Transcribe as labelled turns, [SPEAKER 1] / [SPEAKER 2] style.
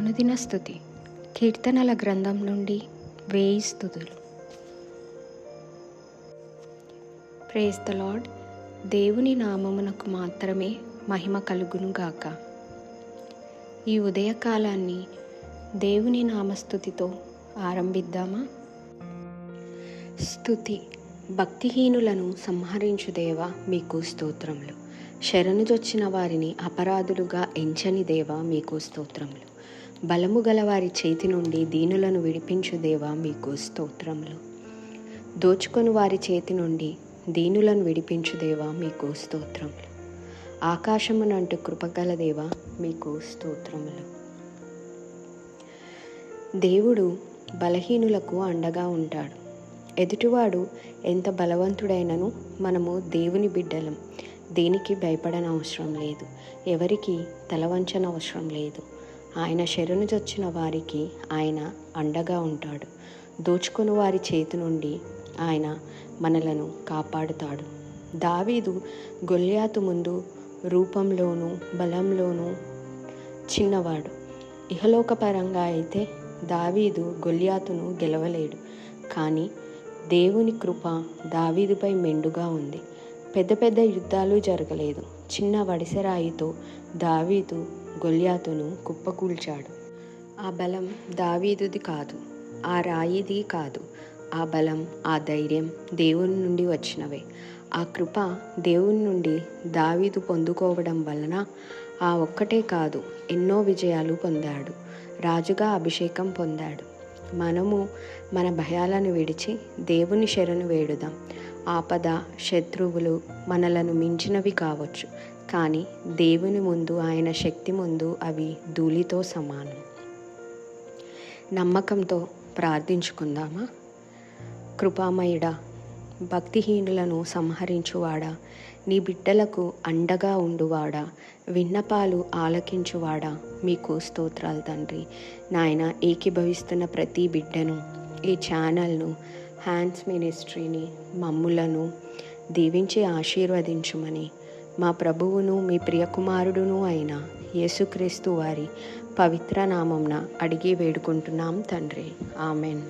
[SPEAKER 1] అనుదిన స్థుతి. కీర్తనల గ్రంథం నుండి వేయి స్థుతులు. ప్రేస్ ద లార్డ్ దేవుని నామమునకు మాత్రమే మహిమ కలుగును గాక ఈ ఉదయకాలాన్ని దేవుని నామస్థుతితో ఆరంభిద్దామా? స్థుతి. భక్తిహీనులను సంహరించు దేవా మీకు స్తోత్రములు. శరణుజొచ్చిన వారిని అపరాధులుగా ఎంచని దేవా మీకు స్తోత్రములు. బలము గలవారి చేతి నుండి దీనులను విడిపించు దేవా మీకు స్తోత్రములు. దోచుకొని వారి చేతి నుండి దీనులను విడిపించు దేవా మీకు స్తోత్రములు. ఆకాశమునంటూ కృపగల దేవా మీకు స్తోత్రములు. దేవుడు బలహీనులకు అండగా ఉంటాడు. ఎదుటివాడు ఎంత బలవంతుడైనను మనము దేవుని బిడ్డలం. దేనికి భయపడనవసరం లేదు. ఎవరికి తలవంచన అవసరం లేదు. ఆయన శరణు చొచ్చిన వారికి ఆయన అండగా ఉంటాడు. దోచుకొని వారి చేతి నుండి ఆయన మనలను కాపాడుతాడు. దావీదు గొల్యాతు ముందు రూపంలోనూ బలంలోనూ చిన్నవాడు. ఇహలోకపరంగా అయితే దావీదు గొల్యాతును గెలవలేడు. కానీ దేవుని కృప దావీదుపై మెండుగా ఉంది. పెద్ద పెద్ద యుద్ధాలు జరగలేదు. చిన్న వడిసెరాయితో దావీదు గొల్యాతును కుప్పకూల్చాడు. ఆ బలం దావీదుది కాదు ఆ రాయిది కాదు. ఆ బలం ఆ ధైర్యం దేవుని నుండి వచ్చినవే. ఆ కృప దేవుని నుండి దావీదు పొందుకోవడం వలన ఆ ఒక్కటే కాదు ఎన్నో విజయాలు పొందాడు. రాజుగా అభిషేకం పొందాడు. మనము మన భయాలను విడిచి దేవుని శరణు వేడుదాం. ఆపద శత్రువులు మనలను మించినవి కావచ్చు. కానీ దేవుని ముందు ఆయన శక్తి ముందు అవి ధూళితో సమానం. నమ్మకంతో ప్రార్థించుకుందామా? కృపామయుడ భక్తిహీనులను సంహరించువాడా? నీ బిడ్డలకు అండగా ఉండువాడా? విన్నపాలు ఆలకించువాడా? మీకు స్తోత్రాలు తండ్రి. నాయన ఏకీభవిస్తున్న ప్రతి బిడ్డను ఈ ఛానల్ను హ్యాండ్స్ మినిస్ట్రీని మమ్ములను దీవించి ఆశీర్వదించుమని మా ప్రభువును మీ ప్రియకుమారుడును అయిన యేసుక్రీస్తు వారి పవిత్ర నామంన అడిగి వేడుకుంటున్నాం తండ్రి. ఆమెన్.